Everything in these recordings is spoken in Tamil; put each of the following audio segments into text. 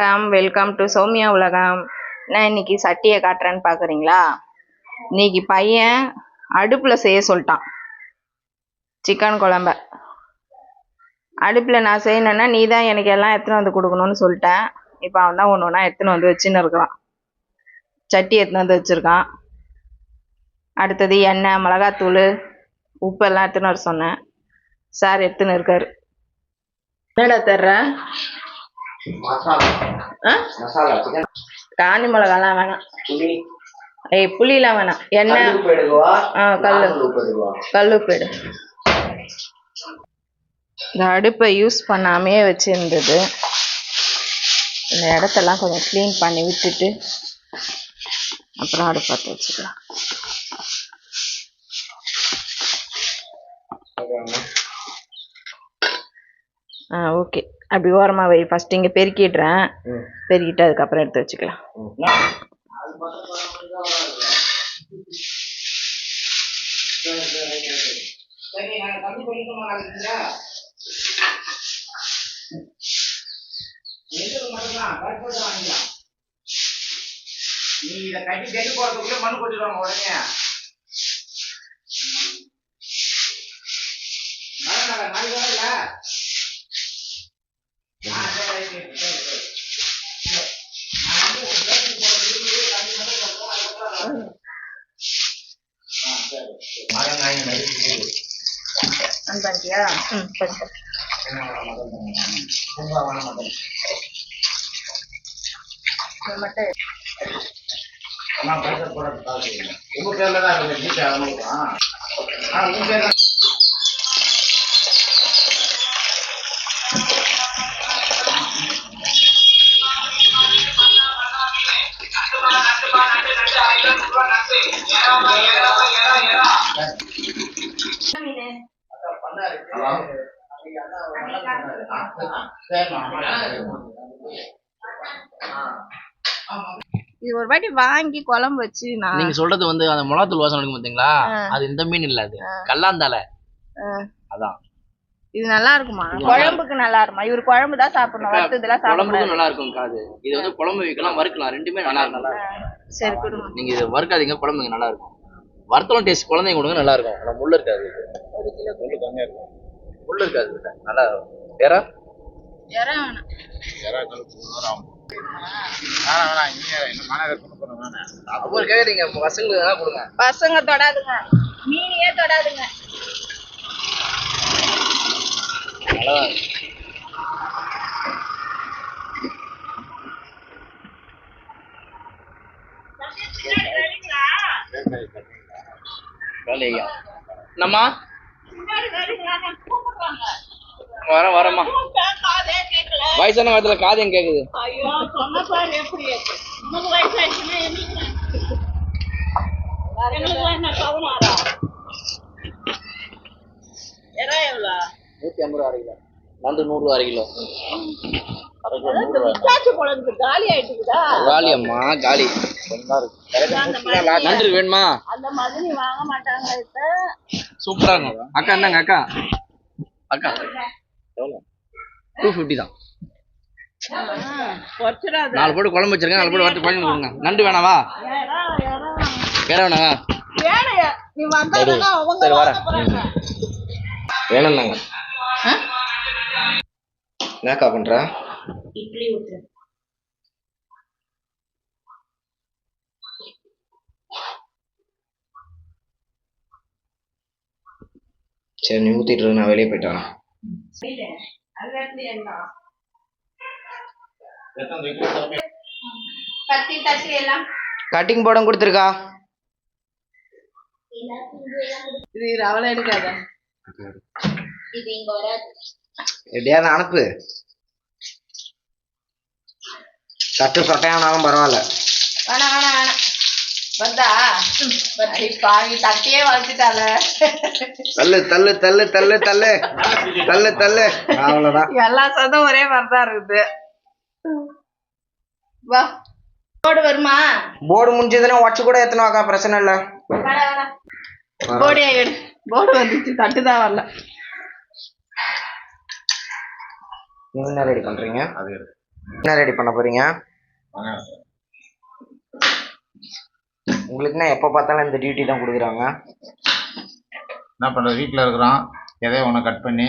வணக்கம் வெல்கம் டு சௌமியா உலகம். நான் இன்னைக்கு சட்டியை காட்டுறேன்னு பார்க்குறீங்களா இன்னைக்கு பையன் அடுப்பில் செய்ய சொல்லிட்டான். சிக்கன் குழம்ப. அடுப்பில் நான் செய்யணுன்னா நீ தான் எனக்கு எல்லாம் எடுத்துன்னு வந்து கொடுக்கணும்னு சொல்லிட்டேன். இப்போ அவன் தான் ஒன்று ஒன்றா எடுத்துன்னு வந்து வச்சுன்னு இருக்கிறான். சட்டி எடுத்துன்னு வந்து வச்சுருக்கான். அடுத்தது எண்ணெய் மிளகாத்தூள் உப்பெல்லாம் எடுத்துன்னு வர சொன்னேன். சார் எடுத்துன்னு இருக்காரு. என்னடா தர்றேன் காஞ்சி மிளகாலாம் வேணாம். ஏய் புளிலாம் வேணாம். எண்ணெய். கல் ஆ கல் கல்லுப்பு எடு. இந்த அடுப்பை யூஸ் பண்ணாமே வச்சுருந்தது. இந்த இடத்தெல்லாம் கொஞ்சம் க்ளீன் பண்ணி விட்டுட்டு அப்புறம் அடுப்பு பற்ற வச்சுக்கலாம். ஆ ஓகே. அப்படி ஓரமாக வை. ஃபஸ்ட் இங்கே பெருக்கிடுறேன். பெருக்கிட்டு அதுக்கப்புறம் எடுத்து வச்சுக்கலாம். நீ இத கட்டி கட்டி போறதுக்குள்ள மண்ணு கொட்டிடுவாங்க உடனே. ஆன் பண்ணிட்டியா ம். இது மட்டும் அம்மா பைசா போடுறது பாக்குறீங்க உங்க பேர்ல தான் இருக்கு ஜிபே அவனுக்கு ஆ உங்க பேர் இது ஒரு வாட்டி வாங்கி குழம்பு வச்சு நான் நீங்க சொல்றது வந்து அந்த மிளகாத்தூள் வாசனை இருக்கும் பாத்தீங்களா. அது இந்த மீன் இல்ல அது. கல்லாந்தால. அதான். இது நல்லா இருக்குமா? குழம்புக்கு நல்லா இருக்குமா? இவர் குழம்பு தான் சாப்பிடணும் வறுத்ததெல்லாம் குழம்புக்கும் சாப்பிடக்கூடாது. நல்லா இருக்கும் காது இது வந்து குழம்பு வைக்கலாம் வறுக்கலாம். ரெண்டுமே நல்லா இருக்கும். சரி கொடுங்க நீங்க இது வறுக்காதீங்க குழம்புங்க நல்லா இருக்கும். வறுத்தலாம் டேஸ்ட் குழந்தைங்க கொடுங்க நல்லா இருக்கும். ஆனா முள்ளு இருக்காது. ஒரு கிலோ. முள்ளு கம்மியா இருக்கும். முள்ளு இருக்காது. நல்லா வேற இறா வேணாம். கொடுங்க. பசங்க தொடாதுங்க. மீனையே தொடாதுங்க. என்னம்மா வர வரம்மா. வயசான காலத்துல காதையும் கேக்குது? நூத்தி ஐம்பது ரூபா அரை கிலோ. நண்டு நூறு ரூபா அரை கிலோ. கிலோ அம்மா காலி. நண்டு வேணுமா? சூப்பரா இருக்கும். அக்கா என்னங்க அக்கா. அக்கா. எவ்வளோ டூ ஃபிஃப்டி தான். நாலு போட்டு குழம்பு வச்சிருக்கேன் நாலு போட்டு வறுத்து பண்ணி கொடுங்க நண்டு வேணாவா? வேற வேணாவா? சரி வேணும் என்னக்கா பண்ற? இட்லி ஊத்து சரி நீ ஊத்திட்டு இரு, நான் வெளியே போயிட்டு வரேன். கட்டிங் போர்டும் கொடுத்துருக்கா? இது ரவலை எடுக்காத. எப்படியாவது அனுப்பு? தட்டு சொட்டையானாலும் பரவாயில்ல. வேணாம் வேணாம் வேணாம். வந்தா? பாவி தட்டியே வளர்த்துட்டால தள்ளு தள்ளு தள்ளு தள்ளு தள்ளு. தள்ளு தள்ளு. அவ்வளவுதான். எல்லா சதம் ஒரே மாதிரி தான் இருக்குது. வா. போடு வருமா? போர்டு முடிஞ்சதுன்னா உடச்சு கூட எத்தனை வாக்கா பிரச்சனை இல்ல. போடியா எடு. போர்டு வந்துச்சு தட்டு தான் வரல. நீங்க என்ன ரெடி பண்றீங்க? என்ன ரெடி பண்ண போறீங்க? உங்களுக்குன்னா எப்போ பார்த்தாலும் இந்த டியூட்டி தான் கொடுக்குறாங்க. என்ன பண்ணுறது வீட்டில் இருக்கிறோம். எதையோ ஒன்று கட் பண்ணி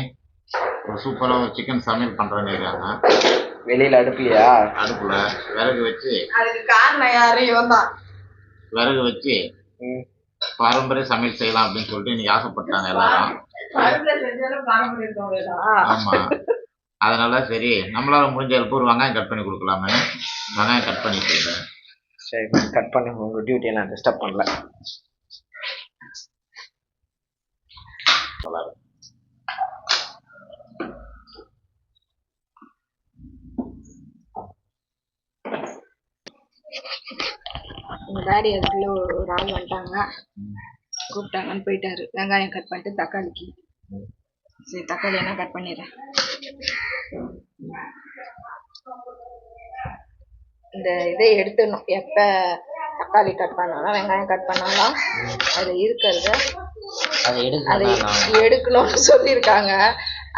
ஒரு சூப்பராக ஒரு சிக்கன் சமையல் பண்ணுறேன்னு இருக்காங்க. வெளியில் அடுப்புலையா? அடுப்பில் விறகு வச்சு அதுக்கு காரணம் யாரு? இவன் தான் விறகு வச்சு பாரம்பரிய சமையல் செய்யலாம் அப்படின்னு சொல்லிட்டு இன்னைக்கு ஆசைப்பட்டாங்க எல்லாரும். ஆமாம் அதனால சரி நம்மளால முடிஞ்ச ஹெல்ப் ஒரு வெங்காயம் கட் பண்ணி கொடுக்கலாமே. வெங்காயம் கட் பண்ணி கொடுக்குறேன் சரி கட் பண்ணி உங்கள் டியூட்டியை நான் டிஸ்டர்ப் பண்ணல. எங்க டாடி அதுக்குள்ள ஒரு ஒரு ஆள் வந்துட்டாங்க. கூப்பிட்டாங்கன்னு போயிட்டாரு. வெங்காயம் கட் பண்ணிட்டு தக்காளிக்கு. சரி தக்காளி என்ன கட் பண்ணிடுறேன்? இந்த இதை எடுத்துடணும். எப்ப தக்காளி கட் பண்ணாலும் வெங்காயம் கட் பண்ணாலும் அது இருக்கிறத அதை அதை எடுக்க எடுக்கணும்னு சொல்லியிருக்காங்க.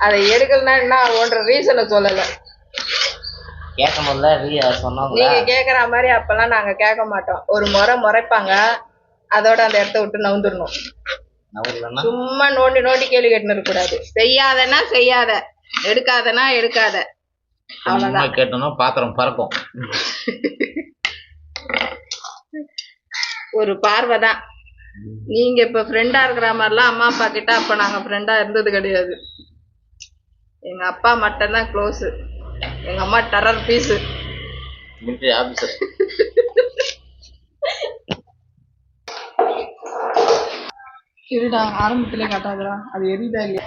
அதை எடுக்கலன்னா என்ன ஆகுன்ற ரீசனை சொல்லலை. நீங்க கேக்குற மாதிரி அப்பெல்லாம் நாங்க கேட்க மாட்டோம். ஒரு முறை முறைப்பாங்க. அதோட அந்த இடத்த விட்டு நவுந்துடணும். சும்மா நோண்டி நோண்டி கேள்வி கேட்டுன்னு கூடாது. செய்யாதனா செய்யாத. எடுக்காதனா எடுக்காத. சும்மா கேட்டோம்னா பாத்திரம் பறக்கும். ஒரு பார்வை தான் நீங்க இப்ப ஃப்ரெண்டா இருக்கிற மாதிரிலாம் அம்மா அப்பா கிட்ட அப்ப நாங்க ஃப்ரெண்டா இருந்தது கிடையாது. எங்க அப்பா மட்டும்தான் க்ளோஸ் எங்க அம்மா டெரர் பீஸு மிலிட்டரி ஆஃபீஸர் இருடா ஆரம்பத்திலே காட்டாதடா. அது எரியுதா இல்லையா?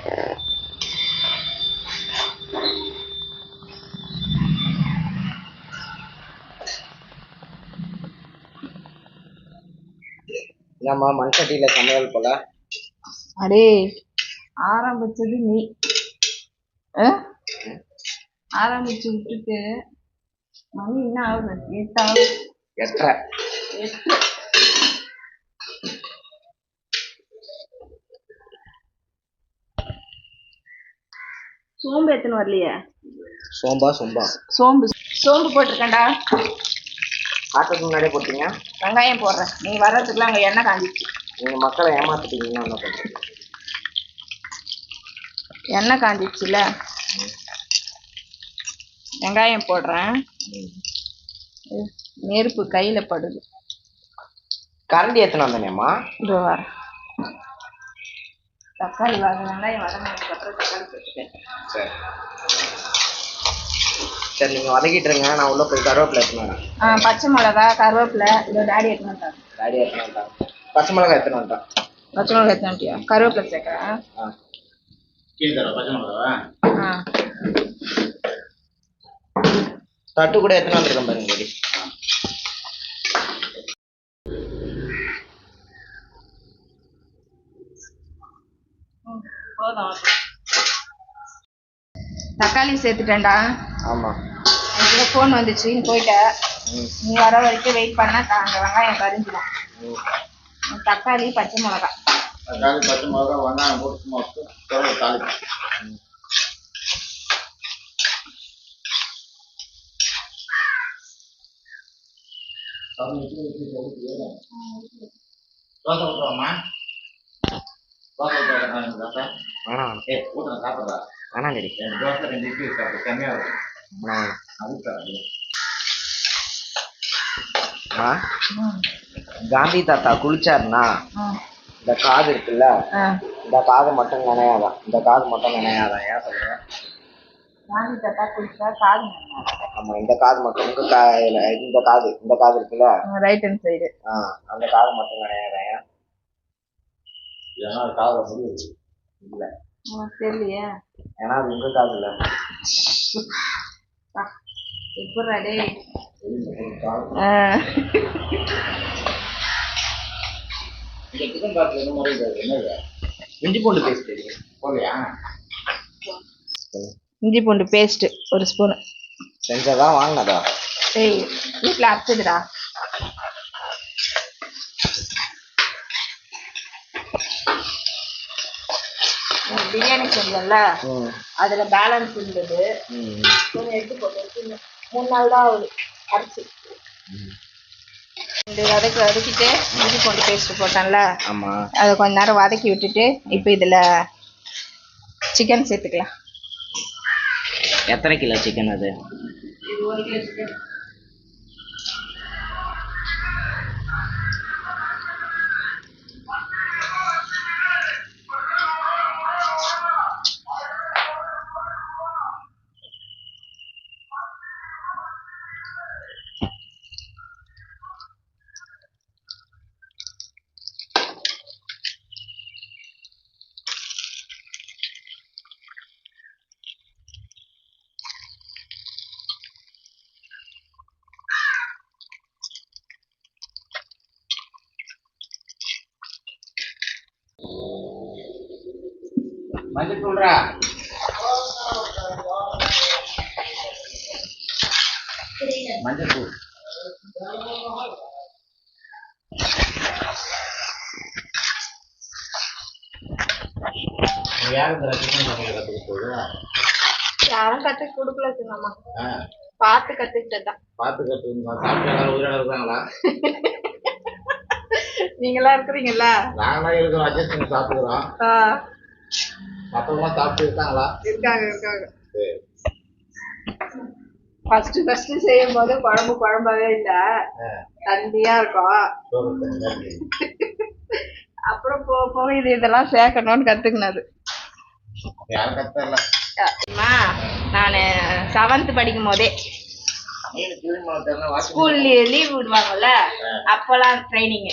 நம்ம மண் சட்டியில் சமையல் போல. அடே ஆரம்பிச்சது நீ? ஆரம்பிச்சு விட்டுட்டு மணி என்ன ஆகுது? எட்டு ஆகுது. எட்டரை. எட்டு. சோம்பு எத்தனை வரலையே? சோம்பா சோம்பா. சோம்பு சோம்பு போட்டிருக்கேன்டா. காட்டுறதுக்கு முன்னாடியே போட்டீங்க? வெங்காயம் போடுறேன். நீ வர்றதுக்குலாம் அங்கே எண்ணெய் காஞ்சிச்சு நீங்கள் மக்களை ஏமாத்திட்டீங்கன்னா என்ன பண்ணுறது எண்ணெய் காஞ்சிச்சுல வெங்காயம் போடுறேன். நெருப்பு கையில படுது. கரண்டி எத்தனை வந்தேனேம்மா. இதோ வரேன். தக்காளி வர வெங்காயம் வதங்கினதுக்கு அப்புறம் தக்காளி போட்டுட்டேன் சரி. சரி நீங்கள் வதக்கிட்டு இருங்க. நான் உள்ளே போய் கருவேப்பிலை எடுத்துன்னு வரேன். ஆ பச்சை மிளகா கருவேப்பிலை இதோ டாடி எடுத்துன்னு வந்தாங்க டாடி எடுத்துன்னு வந்துட்டான் பச்சை மிளகாய் எடுத்துன்னு வந்துட்டான் பச்சை மிளகா எடுத்துன்னு வந்துட்டியா? கருவேப்பிலை சேர்க்குறேன் ஆ. கீழே தர பச்சை மிளகாவா? ஆ. தட்டு கூட எடுத்துன்னு வந்துருக்கேன் பாருங்க டாடி போதும் தக்காளி சேர்த்துட்டேன்டா. ஆமாம் எனக்கு ஃபோன் வந்துச்சு நீ போயிட்ட. நீ வர வரைக்கும் வெயிட் பண்ணா த- அங்க வெங்காயம் கரிஞ்சிடும் தக்காளி பச்சை மிளகா. தக்காளி பச்சை மிளகா வெங்காயம் போட்டு சும்மா குழம்பு தாளிச்சு தோசை ஊற்றுவோம்மா ஊற்றுறேன் சாப்பிட்றா. வேணாம் டாடி ரெண்டு தோசை ரெண்டு இட்லி சாப்பிட்டு இருக்கும் காந்தி தாத்தா குளிச்சாருன்னா இந்த காது இருக்குல்ல இந்த காது மட்டும் நினையாதான் இந்த காது மட்டும் நினையாதான் ஏன் சொல்றேன் காந்தி தாத்தா குளிச்சா காது ஆமா இந்த காது மட்டும் உங்க கா இல்ல, இந்த காது இந்த காது இருக்குல்ல? ரைட் ஹேண்ட் சைடு ஆ அந்த காது மட்டும் நினையாதான் ஏன்? ஏன்னா காதில் முடிவு இல்ல. தெரியலையே? ஏன்னா அது உங்க காது இல்ல எப்படா என்னது இஞ்சி பூண்டு பேஸ்ட் போகலையா இஞ்சி பூண்டு பேஸ்ட் ஒரு ஸ்பூன் செஞ்சதா வாங்கினதா? டேய் வீட்டில் அரைச்சதுடா. பிரியாணி செஞ்சல ம் அதுல பேலன்ஸ் இருந்தது. கொஞ்சம் எடுத்து போட்டு. மூணு நாள் தான் ஆகுது அரைச்சி. வதக்கி வதக்கிட்டு இஞ்சி பூண்டு பேஸ்ட் போட்டேன்ல. ஆமா. அதை கொஞ்ச நேரம் வதக்கி விட்டுட்டு இப்போ இதில் சிக்கன் சேர்த்துக்கலாம். எத்தனை கிலோ சிக்கன் அது? ஒரு கிலோ சிக்கன் கற்றுக்க போகுது யாரும் கற்றுக் கொடுக்கல சின்னம்மா. பார்த்து கற்றுக்கிட்டது தான். பார்த்து எல்லாரும் உயிரோட இருக்காங்களா? நீங்களாம் இருக்கிறீங்களா நாங்களாம் இருக்கிறோம். அட்ஜஸ்ட் பண்ணி சாப்பிட்டுக்கிறோம். ஆ மற்றவங்களாம் சாப்பிட்டு இருக்காங்களா இருக்காங்க இருக்காங்க. ஃபர்ஸ்ட் ஃபர்ஸ்ட் செய்யும் போது குழம்பு குழம்பாவே இல்ல. தண்ணியா இருக்கும். அப்புறம் போக போக இது இதெல்லாம் சேர்க்கணும்னு கத்துக்கினது. நான் செவன்த் படிக்கும் போதே ஸ்கூல் லீவ் விடுவாங்கல்ல அப்பெல்லாம் ட்ரைனிங்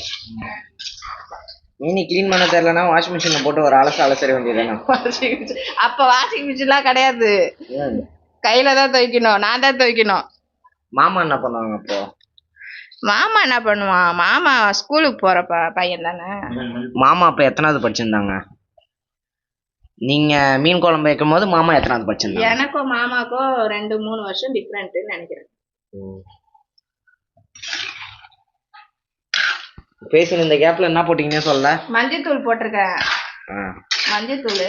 மீனி க்ளீன் பண்ண தெரியலனா வாஷிங் மிஷினில் போட்டு ஒரு அலச அலசற மிஷின் அப்ப வாஷிங் மிஷின்லாம் கிடையாது. கையில தான் துவைக்கணும். நான் தான் துவைக்கணும். மாமா என்ன பண்ணுவாங்க அப்போ? மாமா என்ன பண்ணுவான்? மாமா ஸ்கூலுக்கு போற பையன் தானே. மாமா அப்போ எத்தனாவது படிச்சிருந்தாங்க? நீங்க மீன் குழம்பு வைக்கும் போது மாமா எத்தனாவது படிச்சிருந்தாங்க? எனக்கும் மாமாக்கும் ரெண்டு மூணு வருஷம் டிஃப்ரெண்ட்னு நினைக்கிறேன். பேசின இந்த கேப்ல என்ன போட்டீங்கன்னே சொல்லல. மஞ்சத்தூள் போட்டிருக்கேன். ஆ. மஞ்சத்தூள்.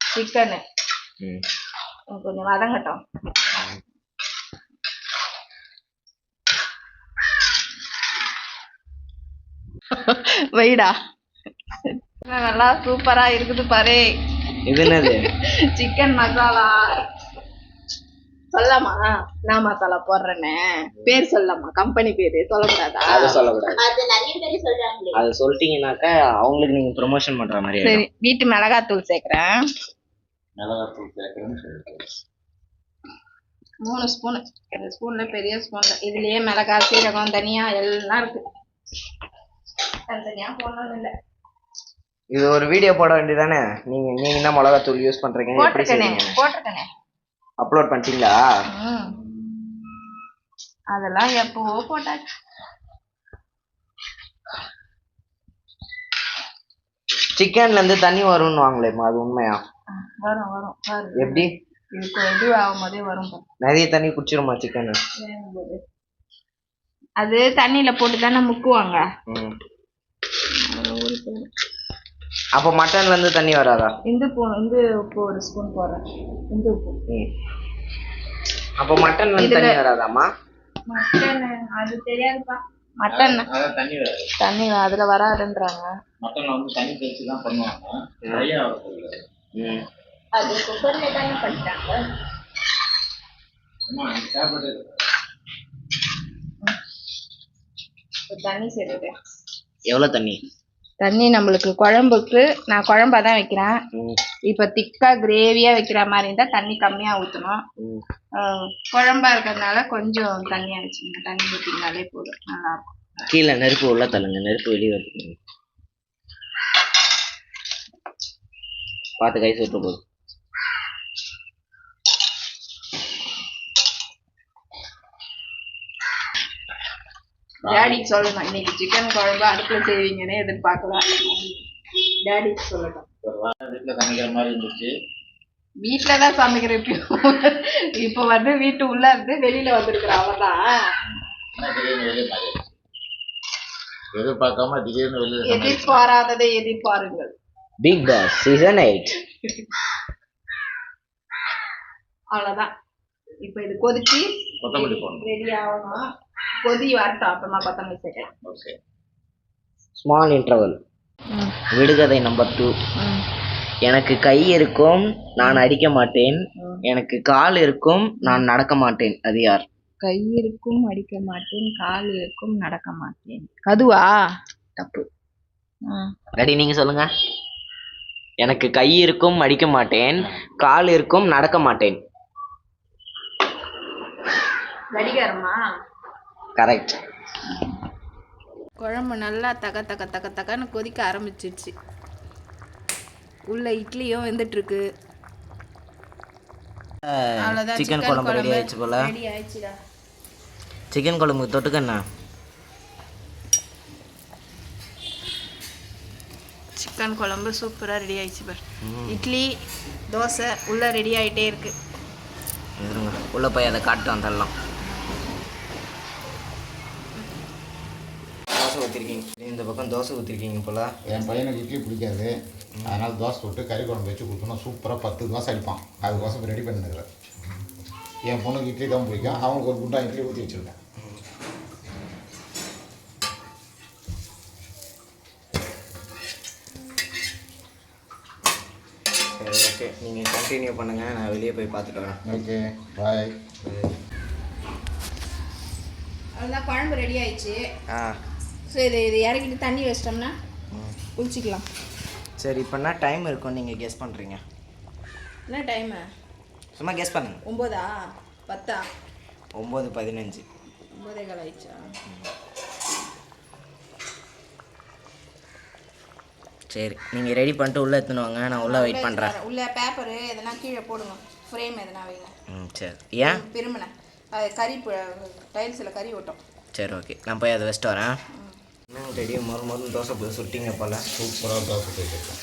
சிக்கனு. கொஞ்சம் வதங்கட்டும். வைடா. நல்லா சூப்பரா இருக்குது பாரு. இது என்னது? சிக்கன் மசாலா சொல்லலாமா நான் மசாலா போடுறேன்னு பேர் சொல்லலாமா? கம்பெனி பேரு சொல்லக்கூடாதா? அது சொல்லக்கூடாது. அது நிறைய பேர் சொல்றாங்களே. அது சொல்லிட்டீங்கன்னாக்கா அவங்களுக்கு நீங்க ப்ரொமோஷன் பண்ற மாதிரி சரி. வீட்டு மிளகாத்தூள் சேர்க்கிறேன். மிளகாத்தூள் சொல்லிட்டு மூணு ஸ்பூனு இந்த ஸ்பூன்ல பெரிய ஸ்பூன்ல இதுலயே மிளகாய் சீரகம் தனியா எல்லாம் இருக்கு. தனித்தனியா போடணும் இல்ல. இது ஒரு வீடியோ போட வேண்டியதானே நீங்க நீங்க என்ன மிளகாத்தூள் யூஸ் பண்றீங்க போட்டிருக்கனே போட்டிருக்கனே. அப்லோட் பண்ணிட்டீங்களா. அதெல்லாம் எப்பவோ போட்டாச்சு. சிக்கன்ல இருந்து தண்ணி வரும்னு வாங்களேம்மா அது உண்மையா? வரும் வரும் வரும் எப்படி? இதுக்கு இது ஆகும் போதே வரும். நிறைய தண்ணி குடிச்சிருமா சிக்கன். அது தண்ணியில போட்டு தானே முக்குவாங்க அப்போ மட்டன்ல இருந்து தண்ணி வராதா? இந்து பூ இந்து உப்பு ஒரு ஸ்பூன் போடுறேன். இந்து உப்பு. அப்போ மட்டன்ல இருந்து தண்ணி வராதாம்மா? மட்டன் அது தெரியாதுப்பா. மட்டன். அதான் தண்ணி வராது. தண்ணி அதுல வராதுன்றாங்க. மட்டன்ல வந்து தண்ணி தெளிச்சு தான் பண்ணுவாங்க. நிறையா வரக்கூடாது ம். அது குக்கர்ல தானே பண்ணிட்டாங்க அம்மா டேப்லெட் தண்ணி சேர்த்துட்டேன் எவ்வளவு தண்ணி? தண்ணி நம்மளுக்கு குழம்புக்கு நான் குழம்பா தான் வைக்கிறேன். இப்போ திக்கா கிரேவியா வைக்கிற மாதிரி இருந்தா தண்ணி கம்மியா ஊற்றணும். குழம்பா இருக்கிறதுனால கொஞ்சம் தண்ணியா வச்சுக்கோங்க தண்ணி ஊற்றினாலே போதும். நல்லா இருக்கும் கீழே நெருப்பு உள்ள தள்ளுங்க. நெருப்பு வெளியே வருது பார்த்து கை சுட்டு போகுது டேடிக்கு சொல்லணும் இன்னைக்கு சிக்கன் குழம்பு அடுப்புல செய்வீங்கன்னு எதிர்பார்க்கலாம் டேடிக்கு சொல்லணும் வீட்டில் சமைக்கிற மாதிரி இருந்துச்சு. வீட்டில தான் சமைக்கிற இப்போ. இப்போ வந்து வீட்டு உள்ள இருந்து வெளியில வந்திருக்கிற அவன் தான் ஆனால் திடீர்னு வெளியே மாறி எதிர்பார்க்காம திடீர்னு வெளியே சமையல் எதிர்பாராததை எதிர்பாருங்கள். பிக் பாஸ் சீசன் எயிட் அவ்வளவுதான். இப்போ இது கொதிச்சு கொத்தமல்லி போடணும். ரெடி ஆகணும். கொதி வரட்டும் அப்புறமா கொத்தமல்லி சேர்க்கலாம் ஓகே. ஸ்மால் இன்டர்வல் விடுகதை நம்பர் டூ எனக்கு கை இருக்கும் நான் அடிக்க மாட்டேன். எனக்கு கால் இருக்கும் நான் நடக்க மாட்டேன். அது யார்? கை இருக்கும் அடிக்க மாட்டேன். கால் இருக்கும் நடக்க மாட்டேன். கதுவா? தப்பு. ரெடி நீங்க சொல்லுங்க. எனக்கு கை இருக்கும் அடிக்க மாட்டேன். கால் இருக்கும் நடக்க மாட்டேன். கடிகாரமா கரெக்ட் குழம்பு நல்லா தக தக தக தகன்னு கொதிக்க ஆரம்பிச்சிடுச்சு. உள்ள இட்லியும் வெந்துட்டு இருக்கு அவ்வளோதான் சிக்கன் குழம்பு ரெடி ஆயிடுச்சு போல. ரெடி ஆயிடுச்சுடா. சிக்கன் குழம்புக்கு தொட்டுக்க என்ன? சிக்கன் குழம்பு சூப்பராக ரெடி ஆயிடுச்சு பார். இட்லி தோசை உள்ள ரெடி ஆயிட்டே இருக்கு. இருங்க. உள்ள போய் அதை காட்டு வந்துடலாம் தோசை ஊற்றிருக்கீங்க இந்த பக்கம் தோசை ஊற்றிருக்கீங்க போல. என் பையனுக்கு இட்லி பிடிக்காது. அதனால தோசை விட்டு கறி குழம்பு வச்சு கொடுக்கணும். சூப்பராக பத்து தோசை அடிப்பான். அதுக்கோசம் ரெடி பண்ணிருக்கிறேன். என் பொண்ணுக்கு இட்லி தான் பிடிக்கும். அவனுக்கு ஒரு குண்டா இட்லி ஊற்றி வச்சுருக்கேன். சரி ஓகே நீங்கள் கண்டினியூ பண்ணுங்கள் நான் வெளியே போய் பார்த்துட்டு வரேன். ஓகே பாய் அவ்வளோதான் குழம்பு ரெடி ஆயிடுச்சு. ஆ. ஸோ இது இது இறக்கிட்டு தண்ணி வச்சிட்டோம்னா குளிச்சிக்கலாம். சரி இப்போ என்ன டைம் இருக்கும் நீங்கள் கெஸ் பண்ணுறீங்க என்ன டைமு சும்மா கெஸ் பண்ணுங்க. ஒம்போதா? பத்தா? ஒம்பது பதினஞ்சு. ஒம்போதே கால் ஆயிடுச்சா? சரி நீங்கள் ரெடி பண்ணிட்டு உள்ளே எடுத்துன்னு வாங்க. நான் உள்ளே வெயிட் பண்ணுறேன் உள்ள பேப்பரு எதனா கீழே போடுங்க. ஃப்ரேம் எதனா வைங்க ம் சரி. ஏன்? பெருமனை அது கறி டைல்ஸில் கறி ஓட்டும். சரி ஓகே நான் போய் அதை வச்சுட்டு வரேன். இன்னும் ரெடியாக மொறு மொறு தோசை போய் சுட்டிங்க போல். சூப்பராக தோசை வச்சுருக்கேன்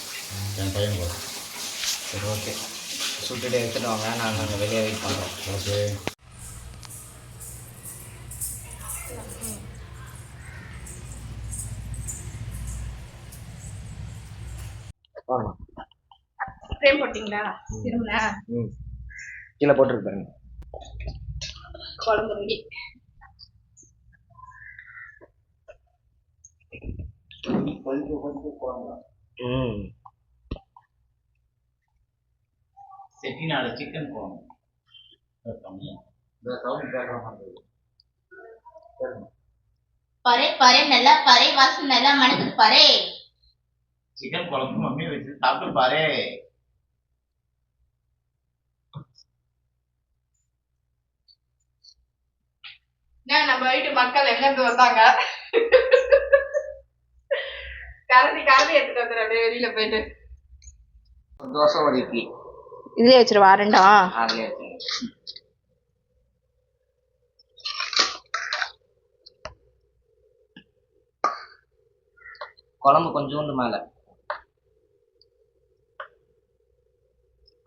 என் பையனுக்கு வரும். சரி ஓகே. சுட்டுட்டு எடுத்துட்டு வாங்க. நான் அங்கே வெளியே வெயிட் பண்ணுறோம் ஓகே. ஃப்ரேம் போட்டிங்களா? திரும்பினா ம். கீழே போட்டுருக்கு பாருங்க. குழம்பு ரெடி. ம். செட்டிநாடு சிக்கன் குழம்பு. இந்த சவுண்ட் பேக்ரவுண்ட் பண்ணுறது பறை பறை நல்லா பறை வாசம் நல்லா மணக்குது பறை. சிக்கன் குழம்பு மம்மி வச்சு சாப்பிட்டு பாரு. ஏன் நம்ம வீட்டு மக்கள் எங்க இருந்து வந்தாங்க? கரண்டி கரண்டி எடுத்துட்டு அப்படியே வெளியில போயிட்டு. தோசை ஒரு இட்லி இதுலயே வச்சிருவா ரெண்டா அதுலேயே குழம்பு கொஞ்சோண்டு மேலே.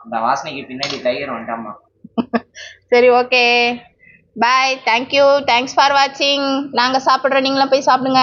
அந்த வாசனைக்கு பின்னாடி தயிர் வந்துட்டாமா சரி okay. Bye thank you thanks for வாட்சிங் நாங்கள் சாப்பிட்றோம் நீங்களும் போய் சாப்பிடுங்க.